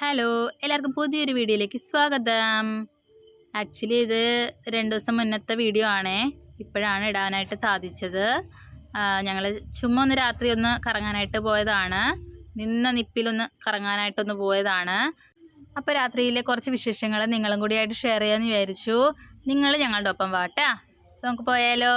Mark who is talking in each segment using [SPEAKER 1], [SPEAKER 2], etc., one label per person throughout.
[SPEAKER 1] Hello എല്ലാവർക്കും പുതിയൊരു വീഡിയോയിലേക്ക് സ്വാഗതം. ആക്ച്വലി ഇത് രണ്ട് ദിവസം മുന്നത്തെ വീഡിയോ ആണേ. ഇപ്പോഴാണ് ഇടാനായിട്ട് സാധിച്ചത്. ഞങ്ങൾ ചുമ്മാ ഒന്ന് രാത്രി ഒന്ന് കറങ്ങാനായിട്ട് പോയതാണ്. നിന്ന നിപ്പിലൊന്ന് കറങ്ങാനായിട്ടൊന്ന് പോയതാണ്. അപ്പോൾ രാത്രിയിലെ കുറച്ച് വിശേഷങ്ങൾ നിങ്ങളും കൂടിയായിട്ട് ഷെയർ ചെയ്യാമെന്ന് വിചാരിച്ചു. നിങ്ങൾ ഞങ്ങളുടെ ഒപ്പം വാട്ടാ നമുക്ക് പോയാലോ?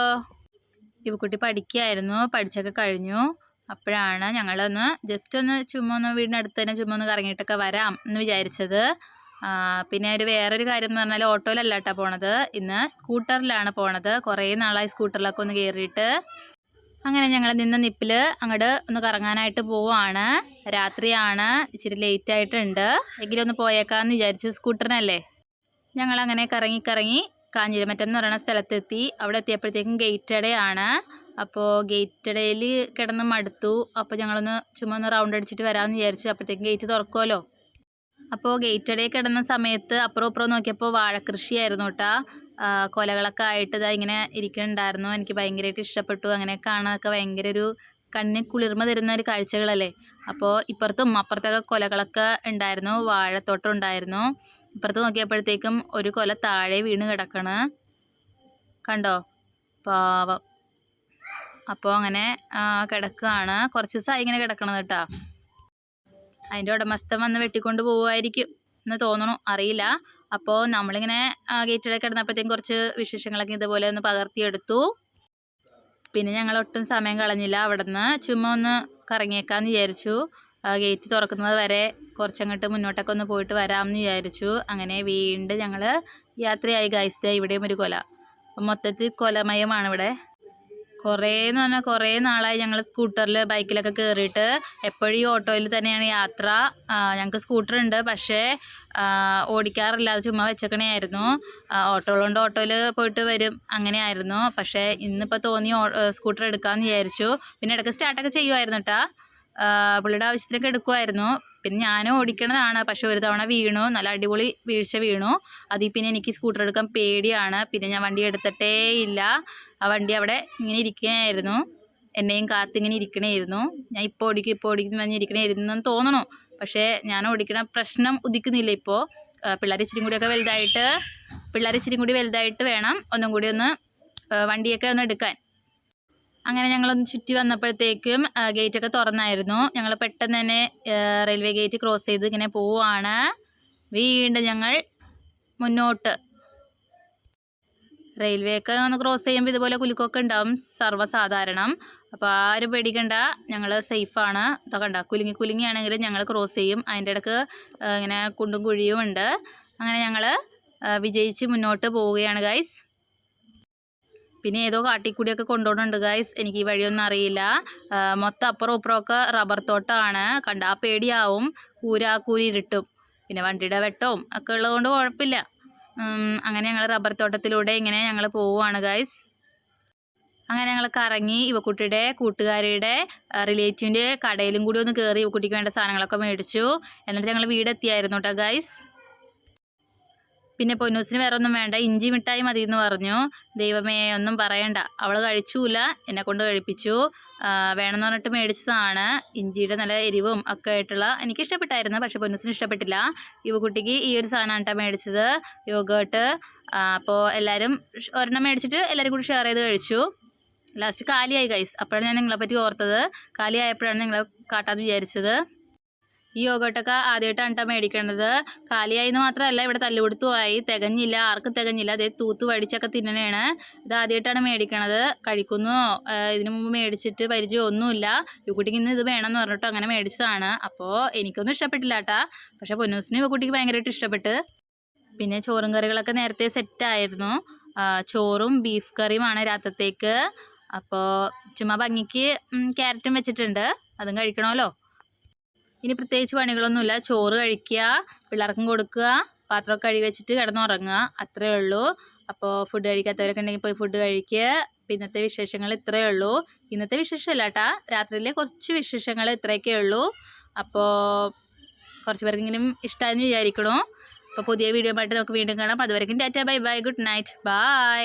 [SPEAKER 1] ഇവക്കുട്ടി പഠിക്കുകയായിരുന്നു പഠിച്ചൊക്കെ കഴിഞ്ഞു. അപ്പോഴാണ് ഞങ്ങളൊന്ന് ജസ്റ്റ് ഒന്ന് ചുമ്മാ ഒന്ന് വീടിനടുത്ത് തന്നെ ചുമ്മാ ഒന്ന് കറങ്ങിയിട്ടൊക്കെ വരാം എന്ന് വിചാരിച്ചത്. പിന്നെ ഒരു വേറൊരു കാര്യം എന്ന് പറഞ്ഞാൽ ഓട്ടോയിലല്ല കേട്ടോ പോണത്. ഇന്ന് സ്കൂട്ടറിലാണ് പോണത്. കുറേ നാളായി സ്കൂട്ടറിലൊക്കെ ഒന്ന് കയറിയിട്ട് അങ്ങനെ ഞങ്ങൾ നിന്ന നിപ്പിൽ അങ്ങോട്ട് ഒന്ന് കറങ്ങാനായിട്ട് പോവാണ്. രാത്രിയാണ് ഇച്ചിരി ലേറ്റ് ആയിട്ടുണ്ട്. എങ്കിലും ഒന്ന് പോയേക്കാന്ന് വിചാരിച്ചു സ്കൂട്ടറിനല്ലേ. ഞങ്ങൾ അങ്ങനെ കറങ്ങി കറങ്ങി കാഞ്ഞിരമറ്റം എന്ന് പറയുന്ന സ്ഥലത്തെത്തി. അവിടെ എത്തിയപ്പോഴത്തേക്കും ഗേറ്റഡയാണ് അപ്പോൾ ഗേറ്റഡയിൽ കിടന്ന് മടുത്തു. അപ്പോൾ ഞങ്ങളൊന്ന് ചുമ്മാ ഒന്ന് റൗണ്ട് അടിച്ചിട്ട് വരാമെന്ന് വിചാരിച്ചു. അപ്പോഴത്തേക്കും ഗേറ്റ് തുറക്കുമല്ലോ അപ്പോൾ ഗേറ്റഡയിൽ കിടന്ന സമയത്ത് അപ്പുറം അപ്പുറം നോക്കിയപ്പോൾ വാഴക്കൃഷിയായിരുന്നു കേട്ടോ കൊലകളൊക്കെ ആയിട്ട് ഇതാ ഇങ്ങനെ ഇരിക്കുന്നുണ്ടായിരുന്നു. എനിക്ക് ഭയങ്കരമായിട്ട് ഇഷ്ടപ്പെട്ടു. അങ്ങനെ കാണാനൊക്കെ ഭയങ്കര ഒരു കണ്ണിന് കുളിർമ തരുന്ന ഒരു കാഴ്ചകളല്ലേ. അപ്പോൾ ഇപ്പുറത്തും അപ്പുറത്തൊക്കെ കൊലകളൊക്കെ ഉണ്ടായിരുന്നു. വാഴത്തോട്ടം ഉണ്ടായിരുന്നു. ഇപ്പുറത്ത് നോക്കിയപ്പോഴത്തേക്കും ഒരു കൊല താഴെ വീണ് കിടക്കണ്. കണ്ടോ? പാവം. അപ്പോൾ അങ്ങനെ കിടക്കുകയാണ് കുറച്ച് ദിവസമായി ഇങ്ങനെ കിടക്കണം കേട്ടോ. അതിന്റെ ഉടമസ്ഥൻ വന്ന് വെട്ടിക്കൊണ്ട് പോവുമായിരിക്കും എന്ന് തോന്നണു. അറിയില്ല. അപ്പോൾ നമ്മളിങ്ങനെ ഗേറ്റിടെ കിടന്നപ്പോഴത്തേക്കും കുറച്ച് വിശേഷങ്ങളൊക്കെ ഇതുപോലെ ഒന്ന് പകർത്തിയെടുത്തു. പിന്നെ ഞങ്ങൾ ഒട്ടും സമയം കളഞ്ഞില്ല. അവിടെ നിന്ന് ചുമ്മാ ഒന്ന് കറങ്ങിയേക്കാമെന്ന് വിചാരിച്ചു. ഗേറ്റ് തുറക്കുന്നത് വരെ കുറച്ചങ്ങോട്ട് മുന്നോട്ടൊക്കെ ഒന്ന് പോയിട്ട് വരാമെന്ന് വിചാരിച്ചു. അങ്ങനെ വീണ്ടും ഞങ്ങൾ യാത്രയായി. ഗൈസ് ഇവിടെയും ഒരു കൊല. മൊത്തത്തിൽ കൊലമയമാണ് ഇവിടെ. കുറേ എന്ന് പറഞ്ഞാൽ കുറേ നാളായി ഞങ്ങൾ സ്കൂട്ടറിൽ ബൈക്കിലൊക്കെ കയറിയിട്ട് എപ്പോഴും ഈ ഓട്ടോയിൽ തന്നെയാണ് യാത്ര. ഞങ്ങൾക്ക് സ്കൂട്ടർ ഉണ്ട് പക്ഷേ ഓടിക്കാറില്ല. അത് ചുമ്മാ വെച്ചേക്കണേയായിരുന്നു. ഓട്ടോ ഉള്ളതുകൊണ്ട് ഓട്ടോയിൽ പോയിട്ട് വരും. അങ്ങനെയായിരുന്നു. പക്ഷേ ഇന്നിപ്പോൾ തോന്നി സ്കൂട്ടർ എടുക്കാമെന്ന് വിചാരിച്ചു. പിന്നെ ഇടയ്ക്ക് സ്റ്റാർട്ടൊക്കെ ചെയ്യുമായിരുന്നു കേട്ടോ പുള്ളിയുടെ ആവശ്യത്തിനൊക്കെ എടുക്കുമായിരുന്നു പിന്നെ ഞാൻ ഓടിക്കണതാണ്. പക്ഷെ ഒരു തവണ വീണു. നല്ല അടിപൊളി വീഴ്ച വീണു. അതിൽ പിന്നെ എനിക്ക് സ്കൂട്ടർ എടുക്കാൻ പേടിയാണ്. പിന്നെ ഞാൻ വണ്ടി എടുത്തിട്ടേ ഇല്ല. ആ വണ്ടി അവിടെ ഇങ്ങനെ ഇരിക്കുകയായിരുന്നു. എന്നെയും കാത്തിങ്ങനെ ഇരിക്കണമായിരുന്നു ഞാൻ ഇപ്പോൾ ഓടിക്കും ഇപ്പോൾ ഓടിക്കും പറഞ്ഞ് ഇരിക്കണമായിരുന്നു തോന്നണു. പക്ഷേ ഞാൻ ഓടിക്കണ പ്രശ്നം ഉദിക്കുന്നില്ല ഇപ്പോൾ. പിള്ളേർ ഇച്ചിരി കൂടിയൊക്കെ വലുതായിട്ട് പിള്ളേർ ഇച്ചിരി കൂടി വലുതായിട്ട് വേണം. ഒന്നും കൂടി ഒന്ന് വണ്ടിയൊക്കെ ഒന്ന് എടുക്കാൻ. അങ്ങനെ ഞങ്ങളൊന്ന് ചുറ്റി വന്നപ്പോഴത്തേക്കും ഗേറ്റ് ഗേറ്റൊക്കെ തുറന്നായിരുന്നു. ഞങ്ങൾ പെട്ടെന്ന് തന്നെ റെയിൽവേ ഗേറ്റ് ക്രോസ് ചെയ്ത് ഇങ്ങനെ പോവുകയാണ് വീണ്ടും ഞങ്ങൾ മുന്നോട്ട്. റെയിൽവേ ഒക്കെ ഒന്ന് ക്രോസ് ചെയ്യുമ്പോൾ ഇതുപോലെ കുലുക്കൊക്കെ ഉണ്ടാവും സർവസാധാരണം. അപ്പോൾ ആരും പേടിക്കണ്ട ഞങ്ങൾ സേഫാണ്. കണ്ട കുലുങ്ങി കുലുങ്ങിയാണെങ്കിലും ഞങ്ങൾ ക്രോസ് ചെയ്യും. അതിന്റെ ഇടയ്ക്ക് ഇങ്ങനെ കുണ്ടും കുഴിയും ഉണ്ട്. അങ്ങനെ ഞങ്ങൾ വിജയിച്ച് മുന്നോട്ട് പോവുകയാണ് ഗൈസ്. പിന്നെ ഏതോ കാട്ടിക്കൂടിയൊക്കെ കൊണ്ടുപോകുന്നുണ്ട് ഗൈസ് എനിക്ക് ഈ വഴിയൊന്നും അറിയില്ല. മൊത്തം അപ്പുറം ഇപ്പുറമൊക്കെ റബ്ബർ തോട്ടമാണ് കണ്ടാ പേടിയാവും. കൂരാ കൂരി ഇരുട്ടും. പിന്നെ വണ്ടിയുടെ വെട്ടവും ഒക്കെ ഉള്ളതുകൊണ്ട് കുഴപ്പമില്ല. അങ്ങനെ ഞങ്ങൾ റബ്ബർ തോട്ടത്തിലൂടെ ഇങ്ങനെ ഞങ്ങൾ പോവുകയാണ് ഗൈസ് അങ്ങനെ ഞങ്ങൾ കറങ്ങി ഇവക്കുട്ടിയുടെ കൂട്ടുകാരിയുടെ റിലേറ്റീവിന്റെ കടയിലും കൂടി ഒന്ന് കയറി ഇവക്കുട്ടിക്ക് വേണ്ട സാധനങ്ങളൊക്കെ മേടിച്ചു. എന്നിട്ട് ഞങ്ങൾ വീടെത്തിയായിരുന്നു കേട്ടോ ഗൈസ് പിന്നെ പൊന്നൂസിന് വേറെ ഒന്നും വേണ്ട. ഇഞ്ചി മിഠായി മതി എന്ന് പറഞ്ഞു. ദൈവമേ ഒന്നും പറയണ്ട. അവൾ കഴിച്ചൂല. എന്നെ കൊണ്ട് കഴിപ്പിച്ചു. വേണമെന്ന് പറഞ്ഞിട്ട് മേടിച്ചതാണ്. ഇഞ്ചിയുടെ നല്ല എരിവും ഒക്കെ ആയിട്ടുള്ള എനിക്ക് ഇഷ്ടപ്പെട്ടായിരുന്നു പക്ഷേ പൊന്നൂസിന് ഇഷ്ടപ്പെട്ടില്ല. യുവകുട്ടിക്ക് ഈ ഒരു സാധനമാണ് കേട്ടോ മേടിച്ചത് യോഗേട്ട്. അപ്പോൾ എല്ലാവരും ഒരെണ്ണം മേടിച്ചിട്ട് എല്ലാവരും കൂടി ഷെയർ ചെയ്ത് കഴിച്ചു. ലാസ്റ്റ് കാലിയായി ഗൈസ് അപ്പോഴാണ് ഞാൻ നിങ്ങളെപ്പറ്റി ഓർത്തത്. കാലിയായപ്പോഴാണ് നിങ്ങളെ കാട്ടാന്ന് വിചാരിച്ചത്. ഈ യോഗട്ടൊക്കെ ആദ്യമായിട്ടാണ് കേട്ടോ മേടിക്കണത്. കാലിയായി എന്ന് മാത്രമല്ല ഇവിടെ തല്ലുകൊടുത്തുമായി തികഞ്ഞില്ല ആർക്കും തികഞ്ഞില്ല. അതേ തൂത്ത് വടിച്ചൊക്കെ തിന്നണേണ്. ഇത് ആദ്യമായിട്ടാണ് മേടിക്കണത്. കഴിക്കുന്നു. ഇതിനു മുമ്പ് മേടിച്ചിട്ട് പരിചയമൊന്നുമില്ല യുക്കുട്ടിക്ക് ഇന്ന് ഇത് വേണമെന്ന് പറഞ്ഞിട്ട് അങ്ങനെ മേടിച്ചതാണ്. അപ്പോൾ എനിക്കൊന്നും ഇഷ്ടപ്പെട്ടില്ല കേട്ടാ പക്ഷേ പൊന്നൂസിന് യുക്കുട്ടിക്ക് ഭയങ്കരമായിട്ട് ഇഷ്ടപ്പെട്ട്. പിന്നെ ചോറും കറികളൊക്കെ നേരത്തെ സെറ്റായിരുന്നു. ചോറും ബീഫ് കറിയുമാണ് രാത്രത്തേക്ക്. അപ്പോൾ ചുമ്മാ ഭംഗിക്ക് ക്യാരറ്റും വെച്ചിട്ടുണ്ട്. അതും കഴിക്കണമല്ലോ. ഇനി പ്രത്യേകിച്ച് പണികളൊന്നുമില്ല. ചോറ് കഴിക്കുക പിള്ളേർക്കും കൊടുക്കുക പാത്രമൊക്കെ കഴുകി വെച്ചിട്ട് കിടന്നുറങ്ങുക. അത്രയേ ഉള്ളൂ. അപ്പോൾ ഫുഡ് കഴിക്കാത്തവരൊക്കെ ഉണ്ടെങ്കിൽ പോയി ഫുഡ് കഴിക്കുക ഇന്നത്തെ വിശേഷങ്ങൾ ഇത്രയേ ഉള്ളൂ. ഇന്നത്തെ വിശേഷമല്ല കേട്ടാ. രാത്രിയിലെ കുറച്ച് വിശേഷങ്ങൾ ഇത്രയൊക്കെ ഉള്ളൂ. അപ്പോൾ കുറച്ച് പേർക്കെങ്കിലും ഇഷ്ടമായെന്ന് വിചാരിക്കണു. അപ്പോൾ പുതിയ വീഡിയോ ആയിട്ട് നമുക്ക് വീണ്ടും കാണാം. അതുവരെയും tata. Bye bye. Good night. Bye